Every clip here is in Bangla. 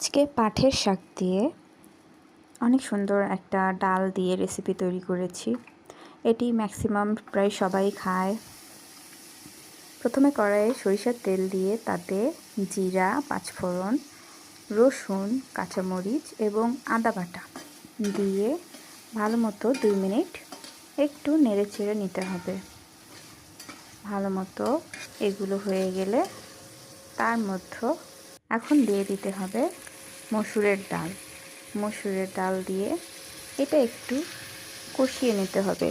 আজকে পাঠের শাক দিয়ে অনেক সুন্দর একটা ডাল দিয়ে রেসিপি তৈরি করেছি। এটি ম্যাক্সিমাম প্রায় সবাই খায়। প্রথমে কড়াইয়ে সরিষার তেল দিয়ে তাতে জিরা, পাঁচফোড়ন, রসুন, কাঁচামরিচ এবং আদা বাটা দিয়ে ভালো মতো দুই মিনিট একটু নেড়ে চেড়ে নিতে হবে। ভালো মতো এগুলো হয়ে গেলে তার মধ্যে এখন দিয়ে দিতে হবে মসুরের ডাল। মসুরের ডাল দিয়ে এটা একটু কষিয়ে নিতে হবে।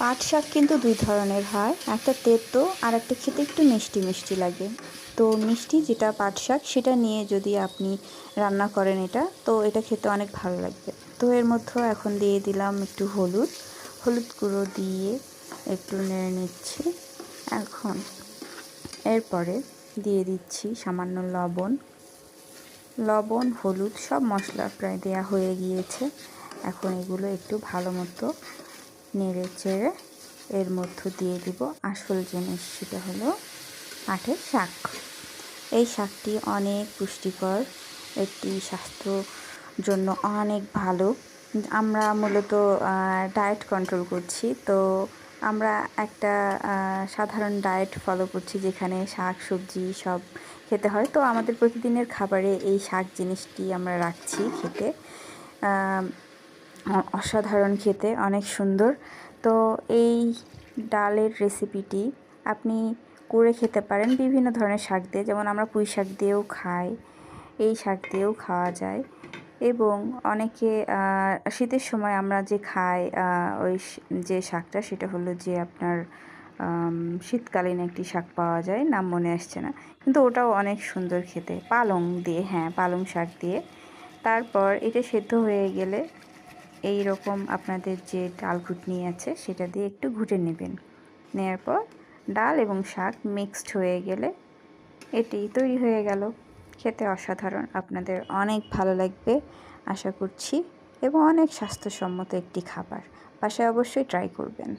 পাট শাক কিন্তু দুই ধরনের হয়, একটা তেতো আর একটা খেতে একটু মিষ্টি মিষ্টি লাগে। তো মিষ্টি যেটা পাট শাক, সেটা নিয়ে যদি আপনি রান্না করেন এটা, তো এটা খেতে অনেক ভালো লাগবে। তো এর মধ্যে এখন দিয়ে দিলাম একটু হলুদ। হলুদ গুঁড়ো দিয়ে একটু নেড়ে নিচ্ছি। এখন এরপরে দিয়ে দিচ্ছি সামান্য লবণ। লবণ, হলুদ সব মশলা প্রায় দেয়া হয়ে গিয়েছে। এখন এগুলো একটু ভালো মতো নেড়ে চেড়ে এর মধ্য দিয়ে দিব। আসল জিনিস সেটা হলো পাটের শাক। এই শাকটি অনেক পুষ্টিকর, একটি স্বাস্থ্য জন্য অনেক ভালো। আমরা মূলত ডায়েট কন্ট্রোল করছি। তো আমরা একটা সাধারণ ডায়েট ফলো করছি যেখানে শাক, সবজি সব খেতে হয়। তো আমাদের প্রতিদিনের খাবারে এই শাক জিনিসটি আমরা রাখছি খেতে। অসাধারণ খেতে, অনেক সুন্দর। তো এই ডালের রেসিপিটি আপনি করে খেতে পারেন বিভিন্ন ধরনের শাক দিয়ে। যেমন আমরা পুঁই শাক দিয়েও খাই, এই শাক দিয়েও খাওয়া যায়। এবং অনেকে শীতের সময় আমরা যে খাই ওই যে শাকটা, সেটা হলো যে আপনার শীতকালীন একটি শাক পাওয়া যায়, নাম মনে আসছে না। কিন্তু ওটাও অনেক সুন্দর খেতে। পালং দিয়ে হ্যাঁ পালং শাক দিয়ে। তারপর এটা সেদ্ধ হয়ে গেলে এই রকম আপনাদের যে ডাল ঘুটনি আছে, সেটা দিয়ে একটু ঘুটে নেবেন। নেওয়ার পর ডাল এবং শাক মিক্সড হয়ে গেলে এটি তৈরি হয়ে গেল। খেতে অসাধারণ। আপনাদের অনেক ভালো লাগবে, আশা করছি, এবং অনেক স্বাস্থ্যসম্মত একটি খাবার। বাসায় অবশ্যই ট্রাই করবেন।